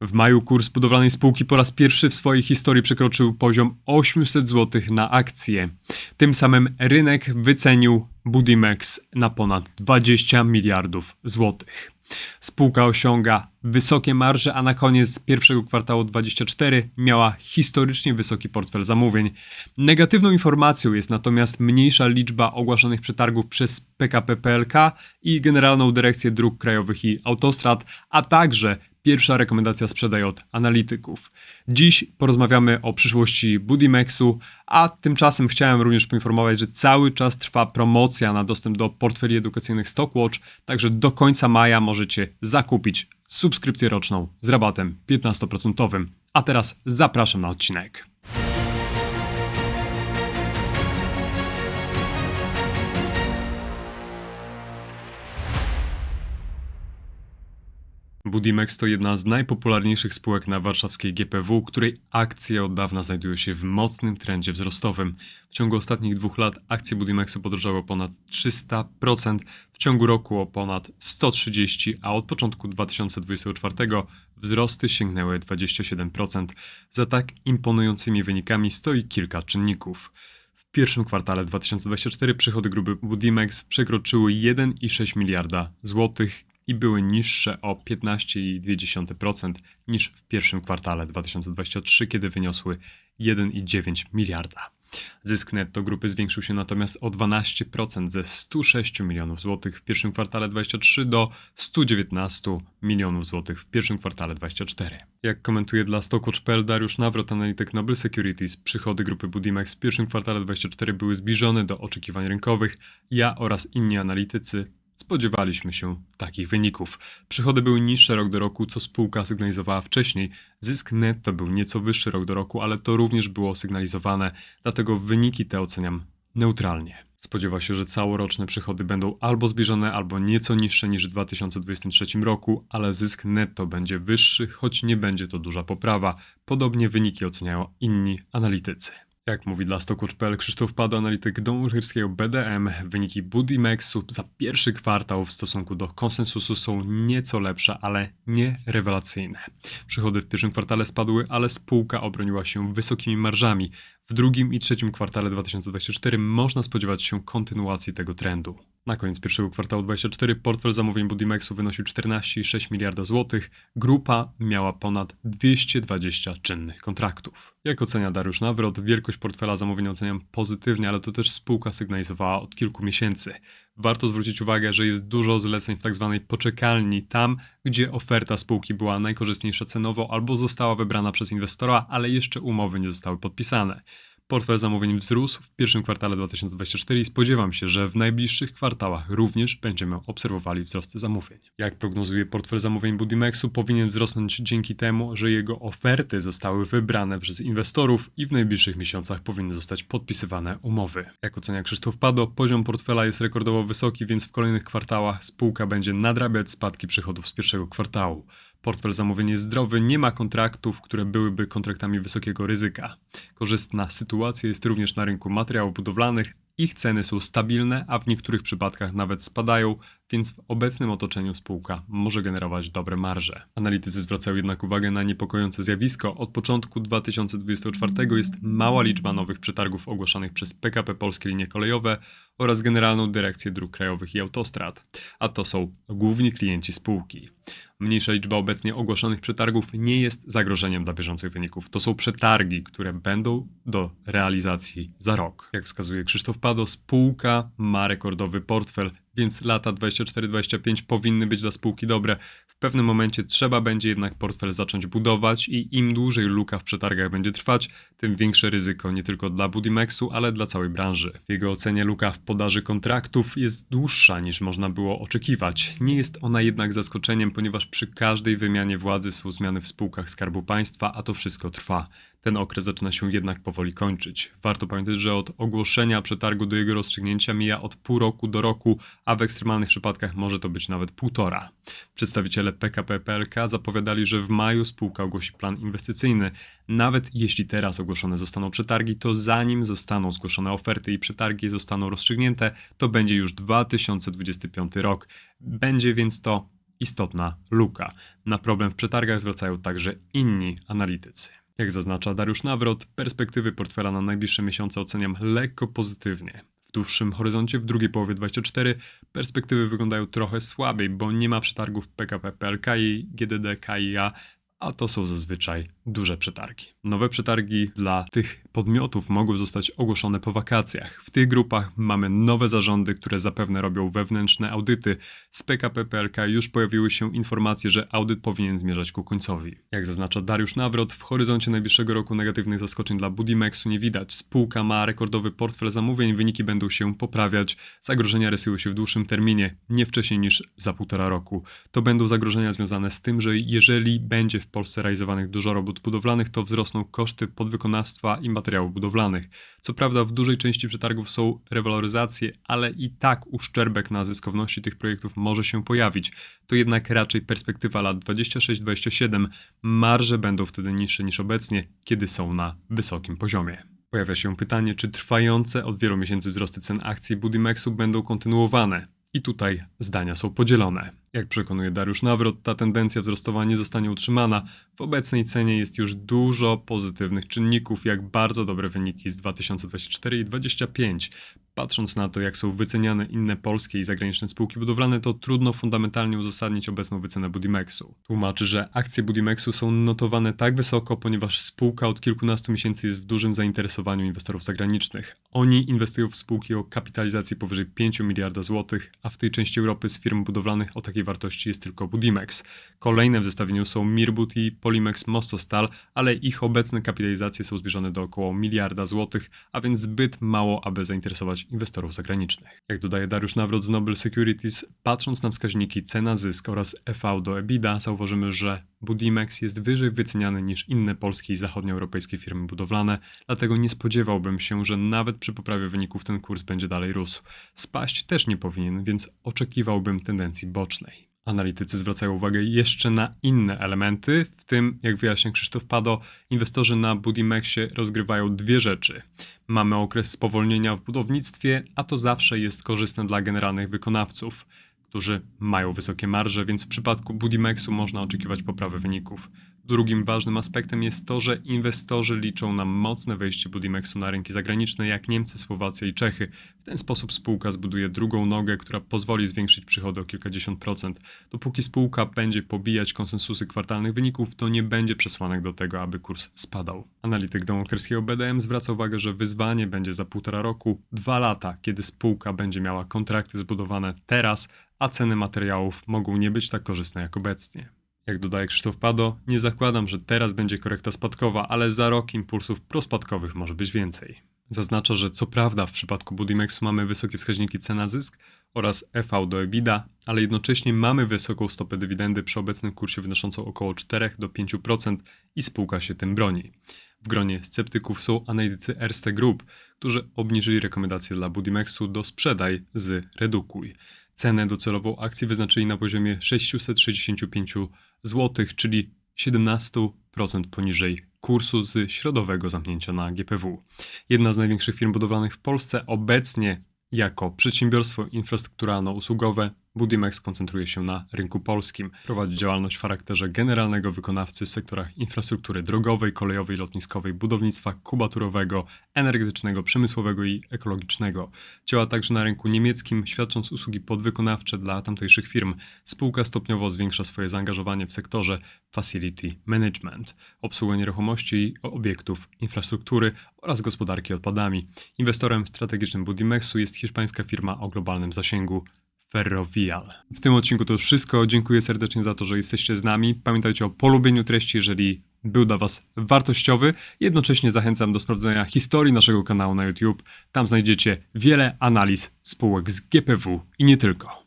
W maju kurs budowlanej spółki po raz pierwszy w swojej historii przekroczył poziom 800 zł na akcję. Tym samym rynek wycenił Budimex na ponad 20 miliardów złotych. Spółka osiąga wysokie marże, a na koniec pierwszego kwartału 24 miała historycznie wysoki portfel zamówień. Negatywną informacją jest natomiast mniejsza liczba ogłaszanych przetargów przez PKP PLK i Generalną Dyrekcję Dróg Krajowych i Autostrad, a także pierwsza rekomendacja sprzedaj od analityków. Dziś porozmawiamy o przyszłości Budimexu, a tymczasem chciałem również poinformować, że cały czas trwa promocja na dostęp do portfeli edukacyjnych Stockwatch, także do końca maja możecie zakupić subskrypcję roczną z rabatem 15%. A teraz zapraszam na odcinek. Budimex to jedna z najpopularniejszych spółek na warszawskiej GPW, której akcje od dawna znajdują się w mocnym trendzie wzrostowym. W ciągu ostatnich dwóch lat akcje Budimexu podrożały o ponad 300%, w ciągu roku o ponad 130%, a od początku 2024 wzrosty sięgnęły 27%. Za tak imponującymi wynikami stoi kilka czynników. W pierwszym kwartale 2024 przychody grupy Budimex przekroczyły 1,6 miliarda złotych i były niższe o 15,2% niż w pierwszym kwartale 2023, kiedy wyniosły 1,9 miliarda. Zysk netto grupy zwiększył się natomiast o 12% ze 106 milionów złotych w pierwszym kwartale 23 do 119 milionów złotych w pierwszym kwartale 24. Jak komentuje dla Stockwatch.pl Dariusz Nawrot, analityk Noble Securities, przychody grupy Budimex w pierwszym kwartale 24 były zbliżone do oczekiwań rynkowych. Ja oraz inni analitycy Spodziewaliśmy się takich wyników. Przychody były niższe rok do roku, co spółka sygnalizowała wcześniej. Zysk netto był nieco wyższy rok do roku, ale to również było sygnalizowane, dlatego wyniki te oceniam neutralnie. Spodziewa się, że całoroczne przychody będą albo zbliżone, albo nieco niższe niż w 2023 roku, ale zysk netto będzie wyższy, choć nie będzie to duża poprawa. Podobnie wyniki oceniają inni analitycy. Jak mówi dla Stockwatch.pl Krzysztof Pado, analityk domu lotnickiego BDM, wyniki Budimexu za pierwszy kwartał w stosunku do konsensusu są nieco lepsze, ale nie rewelacyjne. Przychody w pierwszym kwartale spadły, ale spółka obroniła się wysokimi marżami. W drugim i trzecim kwartale 2024 można spodziewać się kontynuacji tego trendu. Na koniec pierwszego kwartału 2024 portfel zamówień Budimexu wynosił 14,6 miliarda złotych. Grupa miała ponad 220 czynnych kontraktów. Jak ocenia Dariusz Nawrot, wielkość portfela zamówień oceniam pozytywnie, ale to też spółka sygnalizowała od kilku miesięcy. Warto zwrócić uwagę, że jest dużo zleceń w tzw. Tak poczekalni, tam gdzie oferta spółki była najkorzystniejsza cenowo albo została wybrana przez inwestora, ale jeszcze umowy nie zostały podpisane. Portfel zamówień wzrósł w pierwszym kwartale 2024 i spodziewam się, że w najbliższych kwartałach również będziemy obserwowali wzrosty zamówień. Jak prognozuje portfel zamówień Budimexu, powinien wzrosnąć dzięki temu, że jego oferty zostały wybrane przez inwestorów i w najbliższych miesiącach powinny zostać podpisywane umowy. Jak ocenia Krzysztof Pado, poziom portfela jest rekordowo wysoki, więc w kolejnych kwartałach spółka będzie nadrabiać spadki przychodów z pierwszego kwartału. Portfel zamówień jest zdrowy, nie ma kontraktów, które byłyby kontraktami wysokiego ryzyka. Korzystna sytuacja jest również na rynku materiałów budowlanych. Ich ceny są stabilne, a w niektórych przypadkach nawet spadają, więc w obecnym otoczeniu spółka może generować dobre marże. Analitycy zwracają jednak uwagę na niepokojące zjawisko. Od początku 2024 jest mała liczba nowych przetargów ogłaszanych przez PKP Polskie Linie Kolejowe oraz Generalną Dyrekcję Dróg Krajowych i Autostrad, a to są główni klienci spółki. Mniejsza liczba obecnie ogłoszonych przetargów nie jest zagrożeniem dla bieżących wyników. To są przetargi, które będą do realizacji za rok. Jak wskazuje Krzysztof Pado, spółka ma rekordowy portfel więc lata 24-25 powinny być dla spółki dobre. W pewnym momencie trzeba będzie jednak portfel zacząć budować i im dłużej luka w przetargach będzie trwać, tym większe ryzyko nie tylko dla Budimexu, ale dla całej branży. W jego ocenie luka w podaży kontraktów jest dłuższa niż można było oczekiwać. Nie jest ona jednak zaskoczeniem, ponieważ przy każdej wymianie władzy są zmiany w spółkach Skarbu Państwa, a to wszystko trwa. Ten okres zaczyna się jednak powoli kończyć. Warto pamiętać, że od ogłoszenia przetargu do jego rozstrzygnięcia mija od pół roku do roku, a w ekstremalnych przypadkach może to być nawet półtora. Przedstawiciele PKP PLK zapowiadali, że w maju spółka ogłosi plan inwestycyjny. Nawet jeśli teraz ogłoszone zostaną przetargi, to zanim zostaną zgłoszone oferty i przetargi zostaną rozstrzygnięte, to będzie już 2025 rok. Będzie więc to istotna luka. Na problem w przetargach zwracają także inni analitycy. Jak zaznacza Dariusz Nawrot, perspektywy portfela na najbliższe miesiące oceniam lekko pozytywnie. W dłuższym horyzoncie, w drugiej połowie 24, perspektywy wyglądają trochę słabiej, bo nie ma przetargów PKP PLK i GDD KIA, a to są zazwyczaj duże przetargi. Nowe przetargi dla tych podmiotów mogą zostać ogłoszone po wakacjach. W tych grupach mamy nowe zarządy, które zapewne robią wewnętrzne audyty. Z PKP PLK już pojawiły się informacje, że audyt powinien zmierzać ku końcowi. Jak zaznacza Dariusz Nawrot, w horyzoncie najbliższego roku negatywnych zaskoczeń dla Budimexu nie widać. Spółka ma rekordowy portfel zamówień, wyniki będą się poprawiać. Zagrożenia rysują się w dłuższym terminie, nie wcześniej niż za półtora roku. To będą zagrożenia związane z tym, że jeżeli będzie w Polsce realizowanych dużo robót budowlanych, to wzrosną koszty podwykonawstwa i materiałów budowlanych. Co prawda w dużej części przetargów są rewaloryzacje, ale i tak uszczerbek na zyskowności tych projektów może się pojawić. To jednak raczej perspektywa lat 26-27. Marże będą wtedy niższe niż obecnie, kiedy są na wysokim poziomie. Pojawia się pytanie, czy trwające od wielu miesięcy wzrosty cen akcji Budimexu będą kontynuowane. I tutaj zdania są podzielone. Jak przekonuje Dariusz Nawrot, ta tendencja wzrostowa nie zostanie utrzymana. W obecnej cenie jest już dużo pozytywnych czynników, jak bardzo dobre wyniki z 2024 i 2025. Patrząc na to, jak są wyceniane inne polskie i zagraniczne spółki budowlane, to trudno fundamentalnie uzasadnić obecną wycenę Budimexu. Tłumaczy, że akcje Budimexu są notowane tak wysoko, ponieważ spółka od kilkunastu miesięcy jest w dużym zainteresowaniu inwestorów zagranicznych. Oni inwestują w spółki o kapitalizacji powyżej 5 miliarda złotych, a w tej części Europy z firm budowlanych o takiej wartości jest tylko Budimex. Kolejne w zestawieniu są Mirbut i Polimex Mostostal, ale ich obecne kapitalizacje są zbliżone do około miliarda złotych, a więc zbyt mało, aby zainteresować inwestorów zagranicznych. Jak dodaje Dariusz Nawrot z Noble Securities, patrząc na wskaźniki cena zysk oraz EV do EBITDA, zauważymy, że Budimex jest wyżej wyceniany niż inne polskie i zachodnioeuropejskie firmy budowlane, dlatego nie spodziewałbym się, że nawet przy poprawie wyników ten kurs będzie dalej rósł. Spaść też nie powinien, więc oczekiwałbym tendencji bocznej. Analitycy zwracają uwagę jeszcze na inne elementy, w tym, jak wyjaśnia Krzysztof Pado, inwestorzy na Budimexie rozgrywają dwie rzeczy. Mamy okres spowolnienia w budownictwie, a to zawsze jest korzystne dla generalnych wykonawców, którzy mają wysokie marże, więc w przypadku Budimexu można oczekiwać poprawy wyników. Drugim ważnym aspektem jest to, że inwestorzy liczą na mocne wejście Budimexu na rynki zagraniczne, jak Niemcy, Słowacja i Czechy. W ten sposób spółka zbuduje drugą nogę, która pozwoli zwiększyć przychody o kilkadziesiąt procent. Dopóki spółka będzie pobijać konsensusy kwartalnych wyników, to nie będzie przesłanek do tego, aby kurs spadał. Analityk domokrskiego BDM zwraca uwagę, że wyzwanie będzie za półtora roku, dwa lata, kiedy spółka będzie miała kontrakty zbudowane teraz, a ceny materiałów mogą nie być tak korzystne jak obecnie. Jak dodaje Krzysztof Pado, nie zakładam, że teraz będzie korekta spadkowa, ale za rok impulsów prospadkowych może być więcej. Zaznacza, że co prawda w przypadku Budimexu mamy wysokie wskaźniki cena-zysk oraz EV do EBITDA, ale jednocześnie mamy wysoką stopę dywidendy przy obecnym kursie wynoszącą około 4 do 5% i spółka się tym broni. W gronie sceptyków są analitycy Erste Group, którzy obniżyli rekomendacje dla Budimexu do sprzedaj z redukuj. Cenę docelową akcji wyznaczyli na poziomie 665 zł, czyli 17% poniżej kursu z środowego zamknięcia na GPW. Jedna z największych firm budowlanych w Polsce obecnie jako przedsiębiorstwo infrastrukturalno-usługowe Budimex koncentruje się na rynku polskim. Prowadzi działalność w charakterze generalnego wykonawcy w sektorach infrastruktury drogowej, kolejowej, lotniskowej, budownictwa kubaturowego, energetycznego, przemysłowego i ekologicznego. Działa także na rynku niemieckim, świadcząc usługi podwykonawcze dla tamtejszych firm. Spółka stopniowo zwiększa swoje zaangażowanie w sektorze facility management, obsługę nieruchomości i obiektów infrastruktury oraz gospodarki odpadami. Inwestorem strategicznym Budimexu jest hiszpańska firma o globalnym zasięgu Ferrovial. W tym odcinku to już wszystko. Dziękuję serdecznie za to, że jesteście z nami. Pamiętajcie o polubieniu treści, jeżeli był dla Was wartościowy. Jednocześnie zachęcam do sprawdzenia historii naszego kanału na YouTube. Tam znajdziecie wiele analiz spółek z GPW i nie tylko.